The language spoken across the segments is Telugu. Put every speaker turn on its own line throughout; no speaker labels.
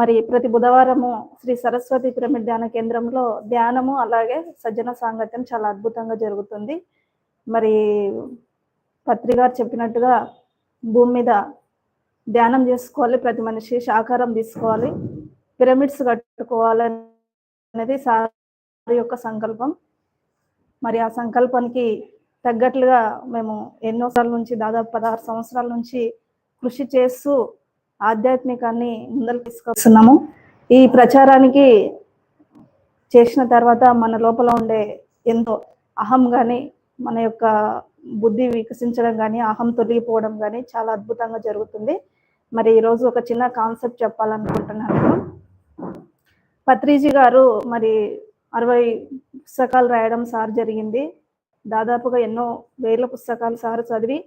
మరి ప్రతి బుధవారము శ్రీ సరస్వతి పిరమిడ్ ధ్యాన కేంద్రంలో ధ్యానము అలాగే సజ్జన సాంగత్యం చాలా అద్భుతంగా జరుగుతుంది. మరి పత్రిగారు చెప్పినట్టుగా భూమి మీద ధ్యానం చేసుకోవాలి ప్రతి మనిషి శాకారం తీసుకోవాలి పిరమిడ్స్ కట్టుకోవాలి అనేది సార్ యొక్క సంకల్పం. మరి ఆ సంకల్పానికి తగ్గట్లుగా మేము ఎన్నో సార్ల నుంచి దాదాపు పదహారు సంవత్సరాల నుంచి కృషి చేస్తూ ఆధ్యాత్మికాన్ని ముందరకు తీసుకొస్తున్నాము. ఈ ప్రచారానికి చేసిన తర్వాత మన లోపల ఉండే ఎంతో అహం కానీ మన యొక్క బుద్ధి వికసించడం కానీ అహం తొలగిపోవడం కానీ చాలా అద్భుతంగా జరుగుతుంది. మరి ఈరోజు ఒక చిన్న కాన్సెప్ట్ చెప్పాలనుకుంటున్నాను. పత్రిజీ గారు మరి అరవై పుస్తకాలు రాయడం సార్ జరిగింది. దాదాపుగా ఎన్నో వేల పుస్తకాలు సార్ చదివి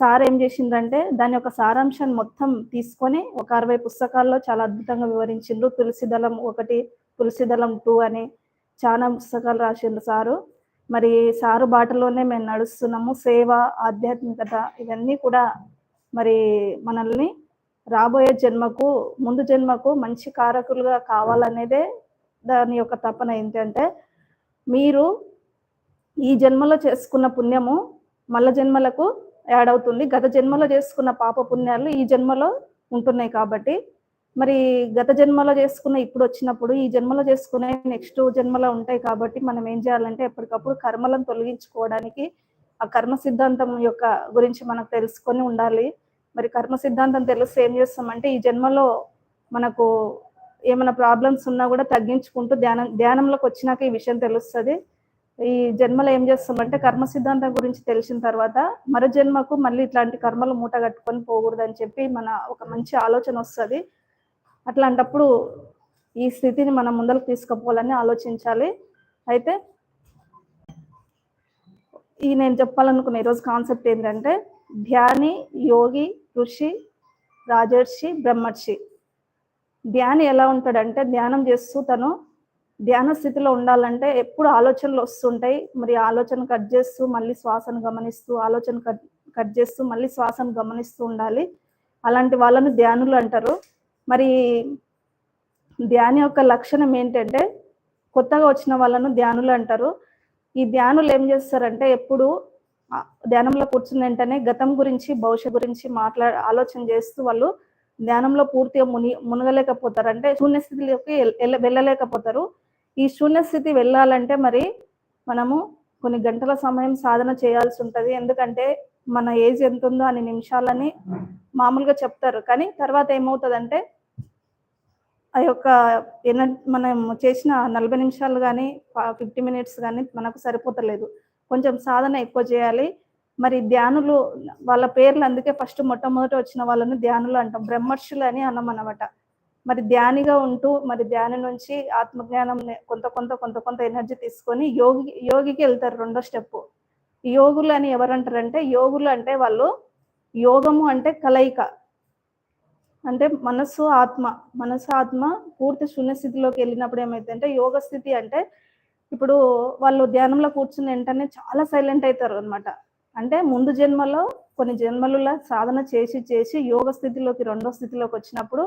సార్ ఏం చేసిందంటే దాని యొక్క సారాంశాన్ని మొత్తం తీసుకొని ఒక అరవై పుస్తకాల్లో చాలా అద్భుతంగా వివరించిండ్రు. తులసి దళం ఒకటి తులసి దళం టూ అని చాలా పుస్తకాలు రాసిండ్రు సారు. మరి సారు బాటలోనే మేము నడుస్తున్నాము. సేవ ఆధ్యాత్మికత ఇవన్నీ కూడా మరి మనల్ని రాబోయే జన్మకు ముందు జన్మకు మంచి కారకులుగా కావాలనేదే దాని యొక్క తపన ఏంటంటే మీరు ఈ జన్మలో చేసుకున్న పుణ్యము మళ్ళ జన్మలకు యాడ్ అవుతుంది. గత జన్మలో చేసుకున్న పాప పుణ్యాలు ఈ జన్మలో ఉంటున్నాయి కాబట్టి. మరి గత జన్మలో చేసుకున్న ఇప్పుడు వచ్చినప్పుడు ఈ జన్మలో చేసుకునే నెక్స్ట్ జన్మలో ఉంటాయి కాబట్టి మనం ఏం చేయాలంటే ఎప్పటికప్పుడు కర్మలను తొలగించుకోవడానికి ఆ కర్మ సిద్ధాంతం యొక్క గురించి మనకు తెలుసుకొని ఉండాలి. మరి కర్మ సిద్ధాంతం తెలిస్తే ఏం చేస్తామంటే ఈ జన్మలో మనకు ఏమైనా ప్రాబ్లమ్స్ ఉన్నా కూడా తగ్గించుకుంటూ ధ్యానం ధ్యానంలోకి వచ్చినాక ఈ విషయం తెలుస్తుంది. ఈ జన్మలో ఏం చేస్తామంటే కర్మ సిద్ధాంతం గురించి తెలిసిన తర్వాత మరో జన్మకు మళ్ళీ ఇట్లాంటి కర్మలు మూట కట్టుకొని పోకూడదని చెప్పి మన ఒక మంచి ఆలోచన వస్తుంది. అట్లాంటప్పుడు ఈ స్థితిని మనం ముందరకు తీసుకుపోవాలని ఆలోచించాలి. అయితే ఈ నేను చెప్పాలనుకున్న ఈరోజు కాన్సెప్ట్ ఏంటంటే ధ్యాని యోగి ఋషి రాజర్షి బ్రహ్మర్షి. ధ్యాని ఎలా ఉంటాడంటే ధ్యానం చేస్తూ తను ధ్యాన స్థితిలో ఉండాలంటే ఎప్పుడు ఆలోచనలు వస్తుంటాయి. మరి ఆలోచన కట్ చేస్తూ మళ్ళీ శ్వాసను గమనిస్తూ ఆలోచన కట్ కట్ చేస్తూ మళ్ళీ శ్వాసను గమనిస్తూ ఉండాలి. అలాంటి వాళ్ళను ధ్యానులు అంటారు. మరి ధ్యాని యొక్క లక్షణం ఏంటంటే కొత్తగా వచ్చిన వాళ్ళను ధ్యానులు అంటారు. ఈ ధ్యానులు ఏం చేస్తారంటే ఎప్పుడు ధ్యానంలో కూర్చున్న వెంటనే గతం గురించి భవిష్యత్ గురించి మాట్లా ఆలోచన చేస్తూ వాళ్ళు ధ్యానంలో పూర్తిగా ముని మునగలేకపోతారు. అంటే శూన్య స్థితిలోకి వెళ్ళలేకపోతారు. ఈ శూన్య స్థితి వెళ్ళాలంటే మరి మనము కొన్ని గంటల సమయం సాధన చేయాల్సి ఉంటది. ఎందుకంటే మన ఏజ్ ఎంత ఉందో అన్ని నిమిషాలని మామూలుగా చెప్తారు. కానీ తర్వాత ఏమవుతుందంటే ఆ యొక్క ఎన మనం చేసిన నలభై నిమిషాలు కానీ ఫిఫ్టీ మినిట్స్ కానీ మనకు సరిపోతలేదు. కొంచెం సాధన ఎక్కువ చేయాలి. మరి ధ్యానులు వాళ్ళ పేర్లు అందుకే ఫస్ట్ మొట్టమొదట వచ్చిన వాళ్ళని ధ్యానులు అంటాం. బ్రహ్మర్షులు అని అన్నాం అన్నమాట మరి ధ్యానిగా ఉంటూ మరి ధ్యానం నుంచి ఆత్మజ్ఞానం కొంత కొంత కొంత కొంత ఎనర్జీ తీసుకొని యోగి యోగికి వెళ్తారు రెండో స్టెప్ యోగులు అని ఎవరంటారంటే యోగులు అంటే వాళ్ళు యోగము అంటే కలయిక. అంటే మనస్సు ఆత్మ. మనస్సు ఆత్మ పూర్తి శూన్యస్థితిలోకి వెళ్ళినప్పుడు ఏమైందంటే యోగ స్థితి అంటే ఇప్పుడు వాళ్ళు ధ్యానంలో కూర్చుని వెంటనే చాలా సైలెంట్ అవుతారు అన్నమాట. అంటే ముందు జన్మలో కొన్ని జన్మలలో సాధన చేసి చేసి యోగ స్థితిలోకి రెండో స్థితిలోకి వచ్చినప్పుడు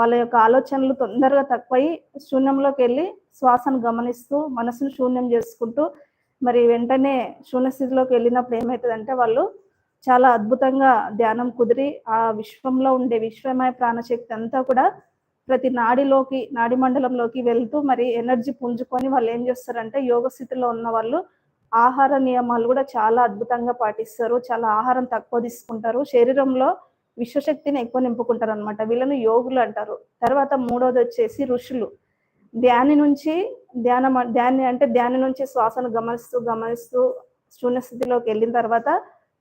వాళ్ళ యొక్క ఆలోచనలు తొందరగా తక్కువై శూన్యంలోకి వెళ్ళి శ్వాసను గమనిస్తూ మనసును శూన్యం చేసుకుంటూ మరి వెంటనే శూన్య స్థితిలోకి వెళ్ళినప్పుడు ఏమవుతుందంటే వాళ్ళు చాలా అద్భుతంగా ధ్యానం కుదిరి ఆ విశ్వంలో ఉండే విశ్వమయ ప్రాణశక్తి అంతా కూడా ప్రతి నాడిలోకి నాడి మండలంలోకి వెళ్తూ మరి ఎనర్జీ పుంజుకొని వాళ్ళు ఏం చేస్తారంటే యోగ స్థితిలో ఉన్న వాళ్ళు ఆహార నియమాలు కూడా చాలా అద్భుతంగా పాటిస్తారు చాలా ఆహారం తక్కువ తీసుకుంటారు. శరీరంలో విశ్వశక్తిని ఎక్కువ నింపుకుంటారు అనమాట వీళ్ళను యోగులు అంటారు. తర్వాత మూడోది వచ్చేసి ఋషులు. ధ్యాని నుంచి ధ్యానం ధ్యాని అంటే ధ్యాని నుంచి శ్వాసను గమనిస్తూ గమనిస్తూ శూన్య స్థితిలోకి వెళ్ళిన తర్వాత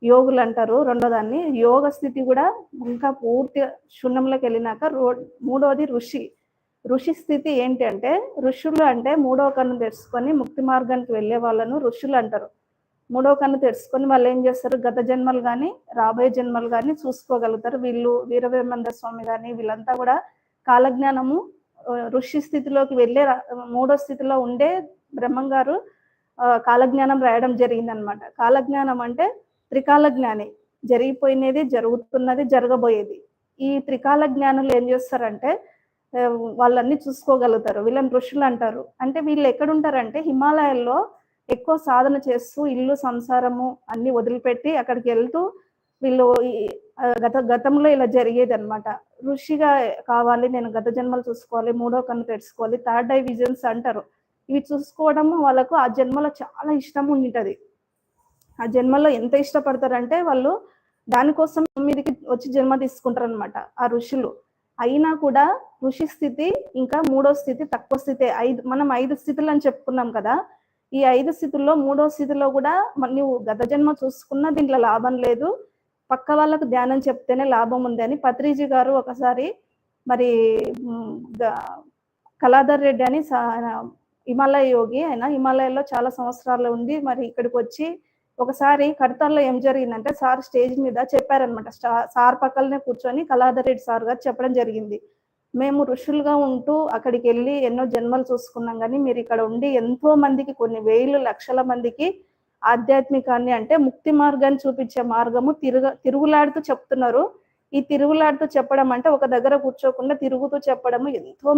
యోగులు అంటారు రెండో దాన్ని యోగ స్థితి కూడా ఇంకా పూర్తిగా శూన్యంలోకి వెళ్ళినాక రో మూడోది ఋషి. ఋషి స్థితి ఏంటి అంటే ఋషులు అంటే మూడో కన్ను తెరుచుకొని ముక్తి మార్గానికి వెళ్ళే వాళ్ళను ఋషులు అంటారు. మూడో కన్ను తెరుచుకొని వాళ్ళు ఏం చేస్తారు? గత జన్మలు కానీ రాబోయే జన్మలు కానీ చూసుకోగలుగుతారు. వీళ్ళు వీరవేమంద స్వామి కానీ వీళ్ళంతా కూడా కాలజ్ఞానము ఋషి స్థితిలోకి వెళ్ళే మూడో స్థితిలో ఉండే బ్రహ్మం గారు కాలజ్ఞానం రాయడం జరిగింది అనమాట కాలజ్ఞానం అంటే త్రికాల జ్ఞాని జరిగిపోయినది జరుగుతున్నది జరగబోయేది. ఈ త్రికాల జ్ఞానులు ఏం చేస్తారంటే ఆ, వాళ్ళన్నీ చూసుకోగలుగుతారు. వీళ్ళని ఋషులు అంటారు. అంటే వీళ్ళు ఎక్కడుంటారంటే హిమాలయాల్లో ఎక్కువ సాధన చేస్తూ ఇల్లు సంసారము అన్ని వదిలిపెట్టి అక్కడికి వెళ్తూ వీళ్ళు గత గతంలో ఇలా జరిగేది అనమాట ఋషిగా కావాలి నేను గత జన్మలు చూసుకోవాలి మూడో కన్ను తెరుచుకోవాలి థర్డ్ ఐ విజన్స్ అంటారు. ఇవి చూసుకోవడము వాళ్ళకు ఆ జన్మలో చాలా ఇష్టం ఉండింటది. ఆ జన్మలో ఎంత ఇష్టపడతారంటే వాళ్ళు దానికోసం మీదకి వచ్చి జన్మ తీసుకుంటారు అనమాట ఆ ఋషులు. అయినా కూడా ఋషి స్థితి ఇంకా మూడో స్థితి తక్కువ స్థితి ఐదు మనం ఐదు స్థితులు అని చెప్పుకున్నాం కదా ఈ ఐదు స్థితుల్లో మూడో స్థితిలో కూడా నువ్వు గత జన్మ చూసుకున్నా దీంట్లో లాభం లేదు. పక్క వాళ్ళకు ధ్యానం చెప్తేనే లాభం ఉంది అని పత్రిజీ గారు ఒకసారి మరి కళాధర్ రెడ్డి అని హిమాలయ యోగి ఆయన హిమాలయాల్లో చాలా సంవత్సరాలు ఉండి మరి ఇక్కడికి వచ్చి ఒకసారి కడతాల్లో ఏం జరిగిందంటే సార్ స్టేజ్ మీద చెప్పారనమాట సార్ పక్కలనే కూర్చొని కళాధర్ రెడ్డి సార్ గారు చెప్పడం జరిగింది. మేము ఋషులుగా ఉంటూ అక్కడికి వెళ్ళి ఎన్నో జన్మలు చూసుకున్నాం. కానీ మీరు ఇక్కడ ఉండి ఎంతో మందికి కొన్ని వేలు లక్షల మందికి ఆధ్యాత్మికాన్ని అంటే ముక్తి మార్గాన్ని చూపించే మార్గము తిరుగ తిరుగులాడుతూ చెప్తున్నారు. ఈ తిరుగులాడుతూ చెప్పడం అంటే ఒక దగ్గర కూర్చోకుండా తిరుగుతూ చెప్పడము ఎంతో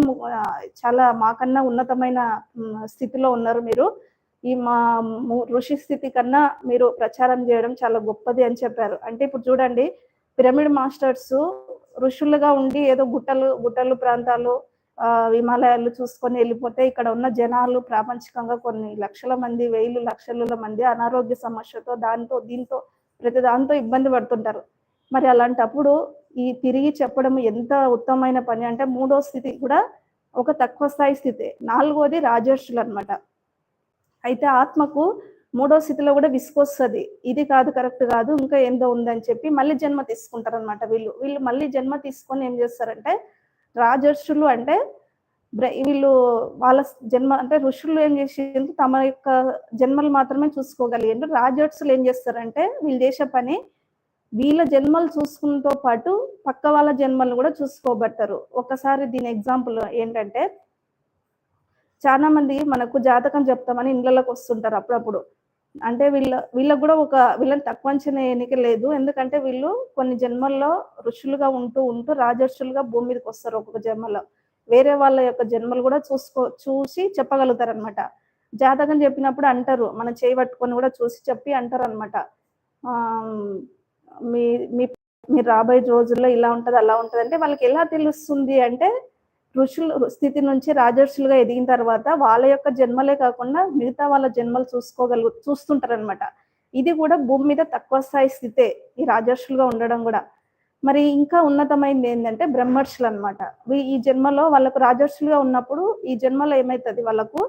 చాలా మాకన్నా ఉన్నతమైన స్థితిలో ఉన్నారు మీరు. ఈ మా ఋషి స్థితి కన్నా మీరు ప్రచారం చేయడం చాలా గొప్పది అని చెప్పారు. అంటే ఇప్పుడు చూడండి పిరమిడ్ మాస్టర్స్ ఋషులుగా ఉండి ఏదో గుట్టలు గుట్టలు ప్రాంతాలు ఆ, హిమాలయాలు చూసుకొని వెళ్ళిపోతే ఇక్కడ ఉన్న జనాలు ప్రాపంచికంగా కొన్ని లక్షల మంది వేలు లక్షల మంది అనారోగ్య సమస్యతో దాంతో దీంతో ప్రతి దాంతో ఇబ్బంది పడుతుంటారు. మరి అలాంటప్పుడు ఈ తిరిగి చెప్పడం ఎంత ఉత్తమమైన పని అంటే మూడో స్థితి కూడా ఒక తక్కువ స్థాయి స్థితి. నాలుగోది రాజర్షులు అన్నమాట. అయితే ఆత్మకు మూడో స్థితిలో కూడా విసుకొస్తుంది ఇది కాదు కరెక్ట్ కాదు ఇంకా ఏందో ఉందని చెప్పి మళ్ళీ జన్మ తీసుకుంటారు అనమాట వీళ్ళు. వీళ్ళు మళ్ళీ జన్మ తీసుకొని ఏం చేస్తారంటే రాజర్షులు అంటే వీళ్ళు వాళ్ళ జన్మ అంటే ఋషులు ఏం చేసిండ్రు? తమ యొక్క జన్మలు మాత్రమే చూసుకోగలిగిండ్రు. రాజర్షులు ఏం చేస్తారంటే వీళ్ళు చేసే పని వీళ్ళ జన్మలు చూసుకున్నతో పాటు పక్క వాళ్ళ జన్మలు కూడా చూసుకోబడతారు. ఒకసారి దీని ఎగ్జాంపుల్ ఏంటంటే చాలా మంది మనకు జాతకం చెప్తామని ఇండ్లలోకి వస్తుంటారు అప్పుడప్పుడు. అంటే వీళ్ళ వీళ్ళకు కూడా ఒక వీళ్ళని తక్కువ అంచనా ఎన్నిక లేదు. ఎందుకంటే వీళ్ళు కొన్ని జన్మల్లో ఋషులుగా ఉంటూ ఉంటూ రాజర్షులుగా భూమి మీదకి వస్తారు ఒక్కొక్క జన్మలో. వేరే వాళ్ళ యొక్క జన్మలు కూడా చూసుకో చూసి చెప్పగలుగుతారు అనమాట జాతకం చెప్పినప్పుడు అంటారు. మనం చేయి పట్టుకొని కూడా చూసి చెప్పి అంటారు అనమాట మీ మీ మీరు రాబోయే రోజుల్లో ఇలా ఉంటది అలా ఉంటుంది అంటే వాళ్ళకి ఎలా తెలుస్తుంది అంటే ఋషులు స్థితి నుంచి రాజర్షులుగా ఎదిగిన తర్వాత వాళ్ళ యొక్క జన్మలే కాకుండా మిగతా వాళ్ళ జన్మలు చూసుకోగలుగు చూస్తుంటారనమాట ఇది కూడా భూమి మీద తక్కువ స్థాయి స్థితే ఈ రాజర్షులుగా ఉండడం కూడా. మరి ఇంకా ఉన్నతమైంది ఏంటంటే బ్రహ్మర్షులు అనమాట ఈ జన్మలో వాళ్ళకు రాజర్షులుగా ఉన్నప్పుడు ఈ జన్మలో ఏమవుతుంది వాళ్ళకు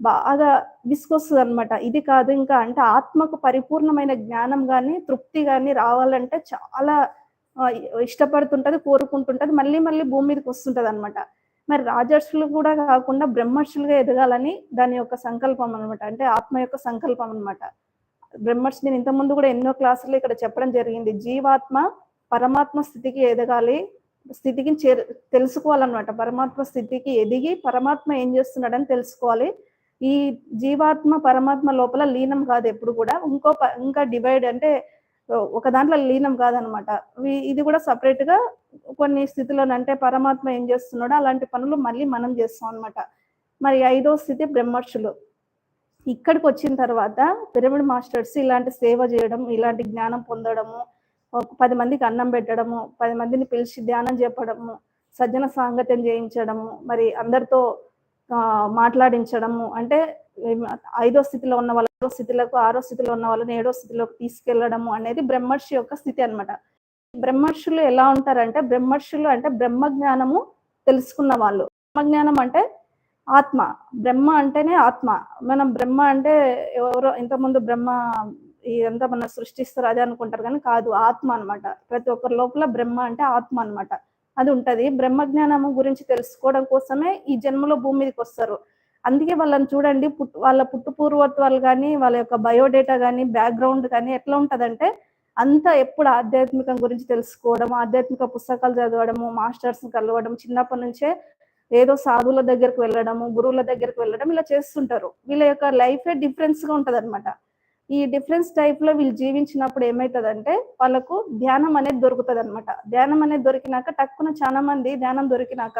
బాగా విసుకొస్తుంది అనమాట ఇది కాదు ఇంకా అంటే ఆత్మకు పరిపూర్ణమైన జ్ఞానం కానీ తృప్తి కానీ రావాలంటే చాలా ఇష్టపడుతుంటది కోరుకుంటుంటది మళ్ళీ మళ్ళీ భూమి మీదకి వస్తుంటది అనమాట మరి రాజర్షులు కూడా కాకుండా బ్రహ్మర్షులుగా ఎదగాలని దాని యొక్క సంకల్పం అనమాట అంటే ఆత్మ యొక్క సంకల్పం అనమాట బ్రహ్మర్షి నేను ఇంతకుముందు కూడా ఎన్నో క్లాసులు ఇక్కడ చెప్పడం జరిగింది. జీవాత్మ పరమాత్మ స్థితికి ఎదగాలి స్థితికి చేరు తెలుసుకోవాలన్నమాట. పరమాత్మ స్థితికి ఎదిగి పరమాత్మ ఏం చేస్తున్నాడని తెలుసుకోవాలి. ఈ జీవాత్మ పరమాత్మ లోపల లీనం కాదు ఎప్పుడు కూడా. ఇంకో ఇంకా డివైడ్ అంటే ఒక దాంట్లో లీనం కాదనమాట. ఇది కూడా సపరేట్గా కొన్ని స్థితిలోనంటే పరమాత్మ ఏం చేస్తున్నాడో అలాంటి పనులు మళ్ళీ మనం చేస్తాం అన్నమాట. మరి ఐదో స్థితి బ్రహ్మర్షులు. ఇక్కడికి వచ్చిన తర్వాత పిరమిడ్ మాస్టర్స్ ఇలాంటి సేవ చేయడం ఇలాంటి జ్ఞానం పొందడము ఒక పది మందికి అన్నం పెట్టడము పది మందిని పిలిచి ధ్యానం చెప్పడము సజ్జన సాంగత్యం చేయించడము మరి అందరితో ఆ, మాట్లాడించడము అంటే ఐదో స్థితిలో ఉన్న వాళ్ళ ఆరో స్థితిలకు ఆరో స్థితిలో ఉన్న వాళ్ళని ఏడో స్థితిలోకి తీసుకెళ్ళడము అనేది బ్రహ్మర్షి యొక్క స్థితి అన్నమాట. బ్రహ్మర్షులు ఎలా ఉంటారంటే బ్రహ్మర్షులు అంటే బ్రహ్మ జ్ఞానము తెలుసుకున్న వాళ్ళు. బ్రహ్మజ్ఞానం అంటే ఆత్మ. బ్రహ్మ అంటేనే ఆత్మ. మనం బ్రహ్మ అంటే ఎవరో ఇంతకుముందు బ్రహ్మ ఇదంతా మన సృష్టిస్తారు అదే అనుకుంటారు కానీ కాదు ఆత్మ అన్నమాట. ప్రతి ఒక్కరి లోపల బ్రహ్మ అంటే ఆత్మ అన్నమాట. అది ఉంటది. బ్రహ్మ జ్ఞానము గురించి తెలుసుకోవడం కోసమే ఈ జన్మలో భూమి మీదకి వస్తారు. అందుకే వాళ్ళని చూడండి పుట్టు వాళ్ళ పుట్టు పూర్వత్వాలు కానీ వాళ్ళ యొక్క బయోడేటా కానీ బ్యాక్గ్రౌండ్ కానీ ఎట్లా ఉంటదంటే అంతా ఎప్పుడు ఆధ్యాత్మికం గురించి తెలుసుకోవడం ఆధ్యాత్మిక పుస్తకాలు చదవడము మాస్టర్స్ కలవడం చిన్నప్పటి నుంచే ఏదో సాధువుల దగ్గరకు వెళ్ళడము గురువుల దగ్గరకు వెళ్ళడం ఇలా చేస్తుంటారు. వీళ్ళ యొక్క లైఫే డిఫరెన్స్గా ఉంటది ఈ డిఫరెన్స్ టైప్లో వీళ్ళు జీవించినప్పుడు ఏమవుతుందంటే వాళ్ళకు ధ్యానం అనేది దొరుకుతుంది అనమాట ధ్యానం అనేది దొరికినాక టక్కున చాలా మంది ధ్యానం దొరికినాక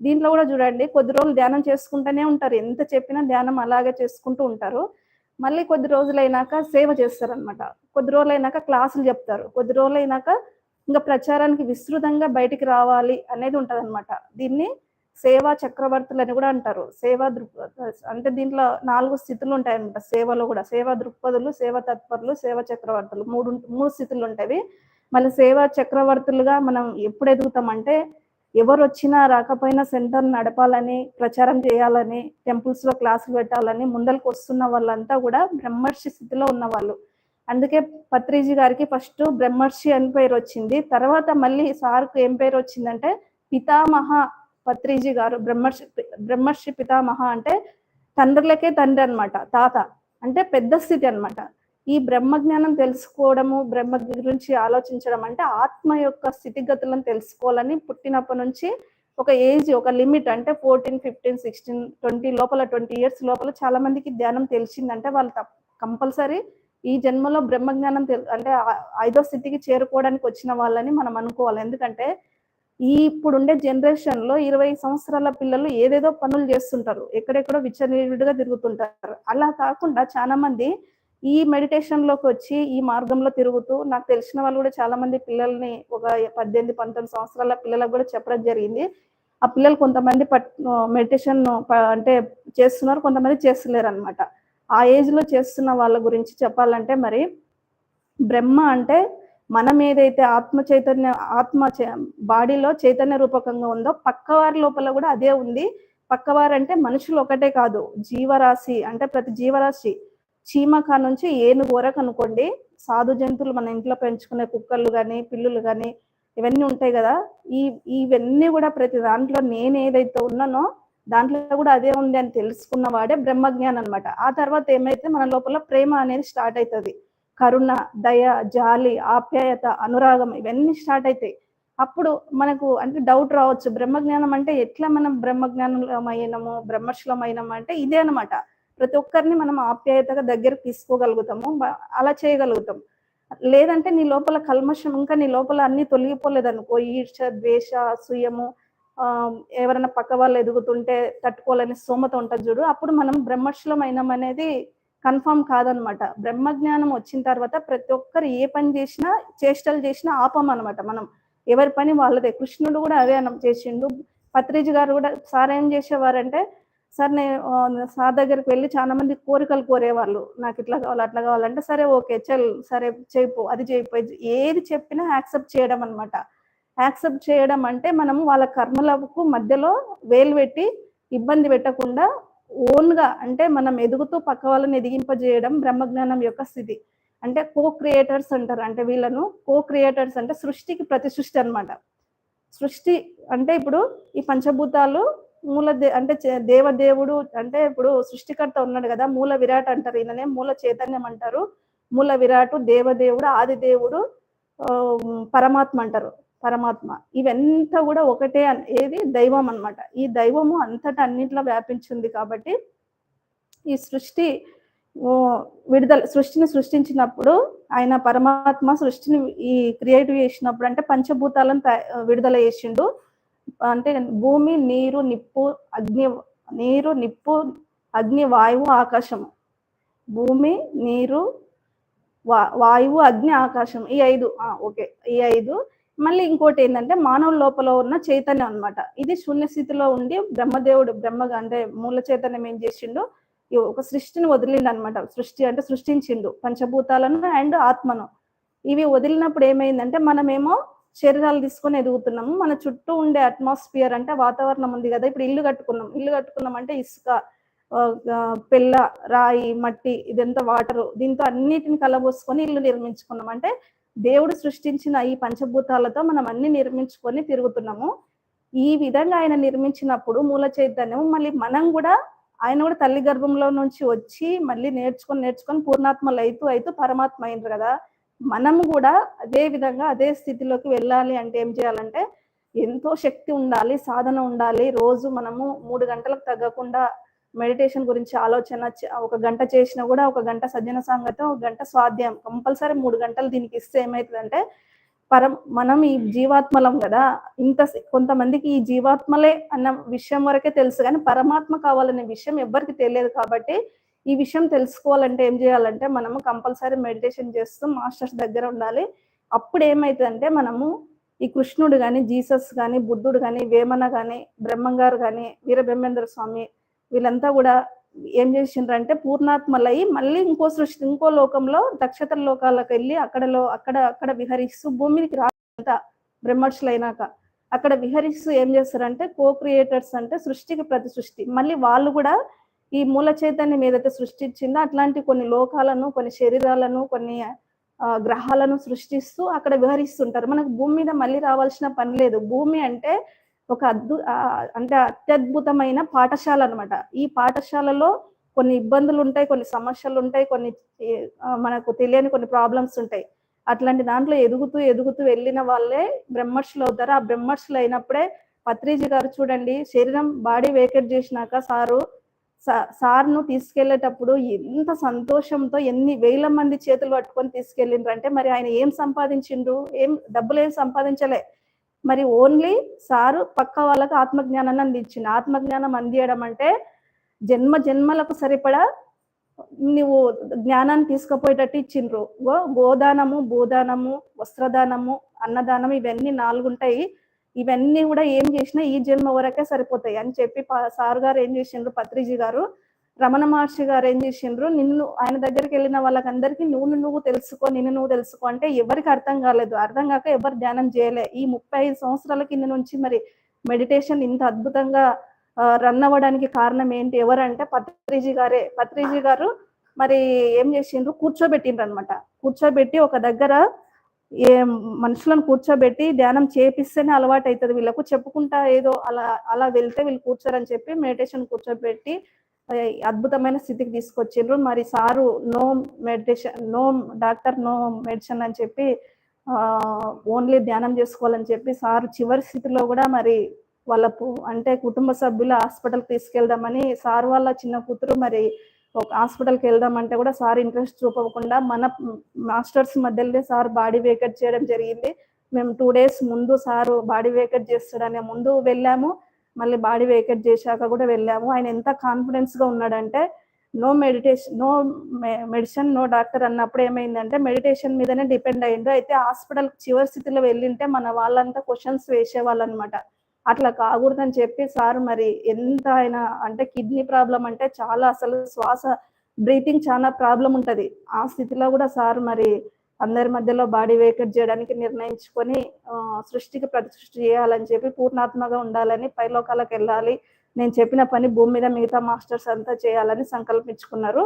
దీంట్లో కూడా చూడండి కొద్ది రోజులు ధ్యానం చేసుకుంటూనే ఉంటారు. ఎంత చెప్పినా ధ్యానం అలాగే చేసుకుంటూ ఉంటారు. మళ్ళీ కొద్ది రోజులైనాక సేవ చేస్తారనమాట కొద్ది రోజులైనాక క్లాసులు చెప్తారు. కొద్ది రోజులైనాక ఇంకా ప్రచారానికి విస్తృతంగా బయటికి రావాలి అనేది ఉంటదన్నమాట. దీన్ని సేవా చక్రవర్తులు అని కూడా అంటారు. సేవా దృక్పథ అంటే దీంట్లో నాలుగు స్థితులు ఉంటాయన్నమాట. సేవలో కూడా సేవా దృక్పథులు సేవా తత్పరులు సేవా చక్రవర్తులు. మూడు మూడు స్థితులు ఉంటాయి. మళ్ళీ సేవా చక్రవర్తులుగా మనం ఎప్పుడు ఎదుగుతామంటే ఎవరు వచ్చినా రాకపోయినా సెంటర్ నడపాలని ప్రచారం చేయాలని టెంపుల్స్లో క్లాసులు పెట్టాలని ముందరకు వస్తున్న వాళ్ళంతా కూడా బ్రహ్మర్షి స్థితిలో ఉన్న వాళ్ళు అందుకే పత్రిజీ గారికి ఫస్ట్ బ్రహ్మర్షి అని పేరు వచ్చింది. తర్వాత మళ్ళీ సార్కు ఏం పేరు వచ్చిందంటే పితామహ పత్రిజీ గారు బ్రహ్మర్షి బ్రహ్మర్షి పితామహ అంటే తండ్రులకే తండ్రి అనమాట తాత. అంటే పెద్ద స్థితి అన్నమాట. ఈ బ్రహ్మజ్ఞానం తెలుసుకోవడము బ్రహ్మ గురించి ఆలోచించడం అంటే ఆత్మ యొక్క స్థితిగతులను తెలుసుకోవాలని పుట్టినప్పటి నుంచి ఒక ఏజ్ ఒక లిమిట్ అంటే ఫోర్టీన్ ఫిఫ్టీన్ సిక్స్టీన్ ట్వంటీ లోపల ట్వంటీ ఇయర్స్ లోపల చాలా మందికి ధ్యానం తెలిసిందంటే వాళ్ళు కంపల్సరీ ఈ జన్మలో బ్రహ్మజ్ఞానం తెల్ అంటే ఐదో స్థితికి చేరుకోవడానికి వచ్చిన వాళ్ళని మనం అనుకోవాలి. ఎందుకంటే ఈ ఇప్పుడుండే జనరేషన్లో ఇరవై సంవత్సరాల పిల్లలు ఏదేదో పనులు చేస్తుంటారు. ఎక్కడెక్కడో విచ్చలవిడిగా తిరుగుతుంటారు. అలా కాకుండా చాలా మంది ఈ మెడిటేషన్లోకి వచ్చి ఈ మార్గంలో తిరుగుతూ నాకు తెలిసిన వాళ్ళు కూడా చాలా మంది పిల్లల్ని ఒక పద్దెనిమిది పంతొమ్మిది సంవత్సరాల పిల్లలకు కూడా చెప్పడం జరిగింది. ఆ పిల్లలు కొంతమంది పట్ మెడిటేషన్ అంటే చేస్తున్నారు కొంతమంది చేస్తలేరు అనమాట ఆ ఏజ్లో చేస్తున్న వాళ్ళ గురించి చెప్పాలంటే మరి బ్రహ్మ అంటే మనం ఏదైతే ఆత్మ చైతన్య ఆత్మ బాడీలో చైతన్య రూపకంగా ఉందో పక్కవారి లోపల కూడా అదే ఉంది. పక్కవారు అంటే మనుషులు ఒకటే కాదు జీవరాశి అంటే ప్రతి జీవరాశి. చీమక నుంచి ఏనుగు వరకు అనుకోండి సాధు జంతువులు మన ఇంట్లో పెంచుకునే కుక్కలు కానీ పిల్లులు కానీ ఇవన్నీ ఉంటాయి కదా. ఈ ఇవన్నీ కూడా ప్రతి దాంట్లో నేను ఏదైతే ఉన్నానో దాంట్లో కూడా అదే ఉంది అని తెలుసుకున్న వాడే బ్రహ్మజ్ఞానం అనమాట ఆ తర్వాత ఏమైతే మన లోపల ప్రేమ అనేది స్టార్ట్ అవుతుంది కరుణ దయ జాలి ఆప్యాయత అనురాగం ఇవన్నీ స్టార్ట్ అవుతాయి అప్పుడు మనకు అంటే డౌట్ రావచ్చు. బ్రహ్మజ్ఞానం అంటే ఎట్లా మనం బ్రహ్మజ్ఞానం అయినాము బ్రహ్మర్షులం అయినాము అంటే ఇదే అనమాట ప్రతి ఒక్కరిని మనం ఆప్యాయతగా దగ్గరకు తీసుకోగలుగుతాము అలా చేయగలుగుతాం. లేదంటే నీ లోపల కల్మషం ఇంకా నీ లోపల అన్ని తొలగిపోలేదు అనుకో ఈర్ష ద్వేష అసూయము ఆ, ఎవరైనా పక్క వాళ్ళు ఎదుగుతుంటే తట్టుకోవాలని సోమత ఉంటుంది చూడు అప్పుడు మనం బ్రహ్మర్షులం అయినాం అనేది కన్ఫర్మ్ కాదనమాట. బ్రహ్మజ్ఞానం వచ్చిన తర్వాత ప్రతి ఒక్కరు ఏ పని చేసినా చేష్టలు చేసినా ఆపం అనమాట మనం. ఎవరి పని వాళ్ళదే. కృష్ణుడు కూడా అదే అనం చేసిండు. పత్రిజి గారు కూడా సార్ ఏం చేసేవారంటే సార్ నేను సార్ దగ్గరికి వెళ్ళి చాలా మంది కోరికలు కోరేవాళ్ళు. నాకు ఇట్లా కావాలి అట్లా కావాలంటే సరే ఓకే చల్ సరే చేయిపో అది చేయిపో. ఏది చెప్పినా యాక్సెప్ట్ చేయడం అనమాట యాక్సెప్ట్ చేయడం అంటే మనము వాళ్ళ కర్మలకు మధ్యలో వేలు పెట్టి ఇబ్బంది పెట్టకుండా ఓన్గా అంటే మనం ఎదుగుతూ పక్క వాళ్ళని ఎదిగింపజేయడం బ్రహ్మజ్ఞానం యొక్క స్థితి. అంటే కో క్రియేటర్స్ అంటారు. అంటే వీళ్ళను కో క్రియేటర్స్ అంటే సృష్టికి ప్రతి సృష్టి అనమాట సృష్టి అంటే ఇప్పుడు ఈ పంచభూతాలు మూల దే అంటే దేవదేవుడు అంటే ఇప్పుడు సృష్టికర్త ఉన్నాడు కదా మూల విరాట్ అంటారు ఈయననే మూల చైతన్యం అంటారు. మూల విరాటు దేవదేవుడు ఆది దేవుడు పరమాత్మ అంటారు పరమాత్మ. ఇవంతా కూడా ఒకటే ఏది? దైవం అన్నమాట. ఈ దైవము అంతటా అన్నింటిలో వ్యాపించింది కాబట్టి ఈ సృష్టి విడుదల సృష్టిని సృష్టించినప్పుడు ఆయన పరమాత్మ సృష్టిని ఈ క్రియేటివ్ చేసినప్పుడు అంటే పంచభూతాలను తయ- విడుదల చేసిండు. అంటే భూమి నీరు నిప్పు అగ్ని నీరు నిప్పు అగ్ని వాయువు ఆకాశము. భూమి నీరు వా వాయువు అగ్ని ఆకాశం ఈ ఐదు ఆ, ఓకే. ఈ ఐదు. మళ్ళీ ఇంకోటి ఏంటంటే మానవ లోపల ఉన్న చైతన్యం అన్నమాట. ఇది శూన్య స్థితిలో ఉండి బ్రహ్మదేవుడు బ్రహ్మ అంటే మూల చైతన్యం ఏం చేసిండు? ఒక సృష్టిని వదిలిండు అనమాట సృష్టి అంటే సృష్టించిండు. పంచభూతాలను అండ్ ఆత్మను. ఇవి వదిలినప్పుడు ఏమైందంటే మనమేమో శరీరాలు తీసుకొని ఎదుగుతున్నాము. మన చుట్టూ ఉండే అట్మాస్ఫియర్ అంటే వాతావరణం ఉంది కదా ఇప్పుడు ఇల్లు కట్టుకున్నాం. ఇల్లు కట్టుకున్నాం అంటే ఇసుక పెళ్ళ రాయి మట్టి ఇదంతా వాటర్ దీంతో అన్నిటిని కలబోసుకొని ఇల్లు నిర్మించుకున్నాం. అంటే దేవుడు సృష్టించిన ఈ పంచభూతాలతో మనం అన్ని నిర్మించుకొని తిరుగుతున్నాము. ఈ విధంగా ఆయన నిర్మించినప్పుడు మూల చైతన్యం మళ్ళీ మనం కూడా ఆయన కూడా తల్లి గర్భంలో నుంచి వచ్చి మళ్ళీ నేర్చుకొని నేర్చుకొని పూర్ణాత్మలు అవుతూ అవుతూ పరమాత్మ అయినరు కదా. మనం కూడా అదే విధంగా అదే స్థితిలోకి వెళ్ళాలి అంటే ఏం చేయాలంటే ఎంతో శక్తి ఉండాలి సాధన ఉండాలి. రోజు మనము మూడు గంటలకు తగ్గకుండా మెడిటేషన్ గురించి ఆలోచన ఒక గంట చేసినా కూడా ఒక గంట సజ్జన సంగతం ఒక గంట స్వాధ్యాయం కంపల్సరీ మూడు గంటలు దీనికి ఇస్తే ఏమవుతుందంటే పరం మనం ఈ జీవాత్మలం కదా ఇంత కొంతమందికి ఈ జీవాత్మలే అన్న విషయం వరకే తెలుసు కానీ పరమాత్మ కావాలనే విషయం ఎవ్వరికి తెలియదు కాబట్టి ఈ విషయం తెలుసుకోవాలంటే ఏం చేయాలంటే మనము కంపల్సరీ మెడిటేషన్ చేస్తూ మాస్టర్స్ దగ్గర ఉండాలి. అప్పుడు ఏమైతుందంటే మనము ఈ కృష్ణుడు కానీ జీసస్ కానీ బుద్ధుడు కానీ వేమన కానీ బ్రహ్మంగారు కానీ వీరబ్రహ్మేంద్ర స్వామి వీళ్ళంతా కూడా ఏం చేసిండ్రంటే పూర్ణాత్మలయ్యి మళ్ళీ ఇంకో సృష్టి ఇంకో లోకంలో నక్షత్ర లోకాలకు వెళ్ళి అక్కడలో అక్కడ అక్కడ విహరిస్తూ భూమికి రాంత బ్రహ్మర్షులైనాక అక్కడ విహరిస్తూ ఏం చేస్తారంటే కో క్రియేటర్స్ అంటే సృష్టికి ప్రతి సృష్టి. మళ్ళీ వాళ్ళు కూడా ఈ మూల చైతన్యం ఏదైతే సృష్టించిందో అట్లాంటి కొన్ని లోకాలను కొన్ని శరీరాలను కొన్ని ఆ, గ్రహాలను సృష్టిస్తూ అక్కడ విహరిస్తుంటారు మనకు భూమి మీద మళ్ళీ రావాల్సిన పని లేదు. భూమి అంటే ఒక అద్భు అంటే అత్యద్భుతమైన పాఠశాల అన్నమాట. ఈ పాఠశాలలో కొన్ని ఇబ్బందులు ఉంటాయి కొన్ని సమస్యలు ఉంటాయి కొన్ని మనకు తెలియని కొన్ని ప్రాబ్లమ్స్ ఉంటాయి. అట్లాంటి దాంట్లో ఎదుగుతూ ఎదుగుతూ వెళ్ళిన వాళ్ళే బ్రహ్మర్షులు అవుతారు. ఆ బ్రహ్మర్షులు అయినప్పుడే పత్రిజీ గారు చూడండి శరీరం బాడీ వేకెట్ చేసినాక సారు సార్ను తీసుకెళ్ళేటప్పుడు ఎంత సంతోషంతో ఎన్ని వేల మంది చేతులు పట్టుకొని తీసుకెళ్ళిండ్రు అంటే మరి ఆయన ఏం సంపాదించిండ్రు ఏం డబ్బులు ఏం సంపాదించలే. మరి ఓన్లీ సారు పక్క వాళ్ళకు ఆత్మజ్ఞానాన్ని అందించింది ఆత్మజ్ఞానం అందియడం అంటే జన్మ జన్మలకు సరిపడా నువ్వు జ్ఞానాన్ని తీసుకుపోయేటట్టు ఇచ్చిండ్రు. గోదానము భూదానము వస్త్రదానము అన్నదానం ఇవన్నీ నాలుగు ఉంటాయి ఇవన్నీ కూడా ఏం చేసినా ఈ జన్మ వరకే సరిపోతాయి అని చెప్పి సారు సార్ గారు ఏం చేసిండ్రు పత్రిజీ గారు రమణ మహర్షి గారు ఏం చేసిండ్రు నిన్ను ఆయన దగ్గరికి వెళ్ళిన వాళ్ళకందరికీ నువ్వు నువ్వు తెలుసుకో నిన్ను నువ్వు తెలుసుకో అంటే ఎవరికి అర్థం కాలేదు. అర్థం కాక ఎవరు ధ్యానం చేయలే. ఈ ముప్పై ఐదు సంవత్సరాల కింద నుంచి మరి మెడిటేషన్ ఇంత అద్భుతంగా రన్ అవ్వడానికి కారణం ఏంటి ఎవరంటే పత్రిజీ గారే. పత్రిజీ గారు మరి ఏం చేసిండ్రు కూర్చోబెట్టిండ్రు అనమాట కూర్చోబెట్టి ఒక దగ్గర ఏ మనుషులను కూర్చోబెట్టి ధ్యానం చేపిస్తేనే అలవాటు అవుతుంది వీళ్ళకు చెప్పుకుంటా ఏదో అలా అలా వెళ్తే వీళ్ళు కూర్చోరని చెప్పి మెడిటేషన్ కూర్చోబెట్టి అద్భుతమైన స్థితికి తీసుకొచ్చిండ్రు. మరి sir no meditation no doctor no medicine అని చెప్పి ఓన్లీ ధ్యానం చేసుకోవాలని చెప్పి సారు చివరి స్థితిలో కూడా మరి వాళ్ళ అంటే కుటుంబ సభ్యులు హాస్పిటల్కి తీసుకెళ్దామని సార్ వాళ్ళ చిన్న కూతురు మరి ఒక హాస్పిటల్కి వెళ్దామంటే కూడా సార్ ఇంట్రెస్ట్ చూపకుండా మన మాస్టర్స్ మధ్యలోనే సార్ బాడీ వేకట్ చేయడం జరిగింది. మేము టూ డేస్ ముందు సారు బాడీ వేకట్ చేస్తాడనే ముందు వెళ్ళాము. మళ్ళీ బాడీ వేకట్ చేశాక కూడా వెళ్ళాము. ఆయన ఎంత కాన్ఫిడెన్స్గా ఉన్నాడంటే no meditation no medicine no doctor అన్నప్పుడు ఏమైందంటే మెడిటేషన్ మీదనే డిపెండ్ అయ్యిండు. అయితే హాస్పిటల్ చివరి స్థితిలో వెళ్ళింటే మన వాళ్ళంతా క్వశ్చన్స్ వేసేవాళ్ళు అనమాట అట్లా కాకూడదని చెప్పి సార్ మరి ఎంత ఆయన అంటే కిడ్నీ ప్రాబ్లం అంటే చాలా అసలు శ్వాస బ్రీతింగ్ చాలా ప్రాబ్లం ఉంటుంది. ఆ స్థితిలో కూడా సార్ మరి అందరి మధ్యలో బాడీ వేకట్ చేయడానికి నిర్ణయించుకొని సృష్టికి ప్రతి సృష్టి చేయాలని చెప్పి పూర్ణాత్మగా ఉండాలని పైలోకాలకు వెళ్ళాలి. నేను చెప్పిన పని భూమి మీద మిగతా మాస్టర్స్ అంతా చేయాలని సంకల్పించుకున్నారు.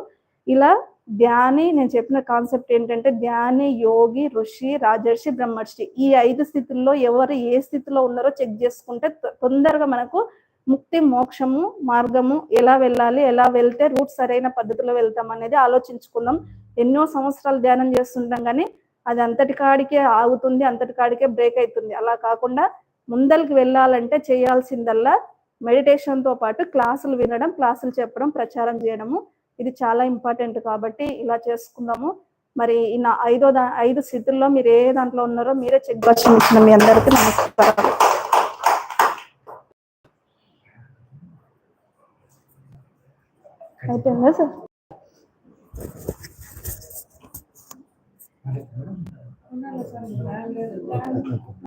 ఇలా ధ్యాని నేను చెప్పిన కాన్సెప్ట్ ఏంటంటే ధ్యాని యోగి ఋషి రాజర్షి బ్రహ్మర్షి. ఈ ఐదు స్థితుల్లో ఎవరు ఏ స్థితిలో ఉన్నారో చెక్ చేసుకుంటే తొ- తొందరగా మనకు ముక్తి మోక్షము మార్గము ఎలా వెళ్ళాలి ఎలా వెళ్తే రూట్ సరైన పద్ధతిలో వెళ్తాం అనేది ఆలోచించుకుందాం ఎన్నో సంవత్సరాలు ధ్యానం చేస్తుంటాం కానీ అది అంతటి కాడికే ఆగుతుంది అంతటి కాడికే బ్రేక్ అవుతుంది అలా కాకుండా ముందరికి వెళ్ళాలంటే చేయాల్సిందల్లా మెడిటేషన్తో పాటు క్లాసులు వినడం క్లాసులు చెప్పడం ప్రచారం చేయడము ఇది చాలా ఇంపార్టెంట్ కాబట్టి ఇలా చేసుకుందాము. మరి ఈ నా ఐదో దా ఐదు స్థితుల్లో మీరు ఏ దాంట్లో ఉన్నారో మీరే చెక్ భాషణ ఇచ్చిన మీ అందరికీ నమస్కారం. అయిపోయిందా సార్?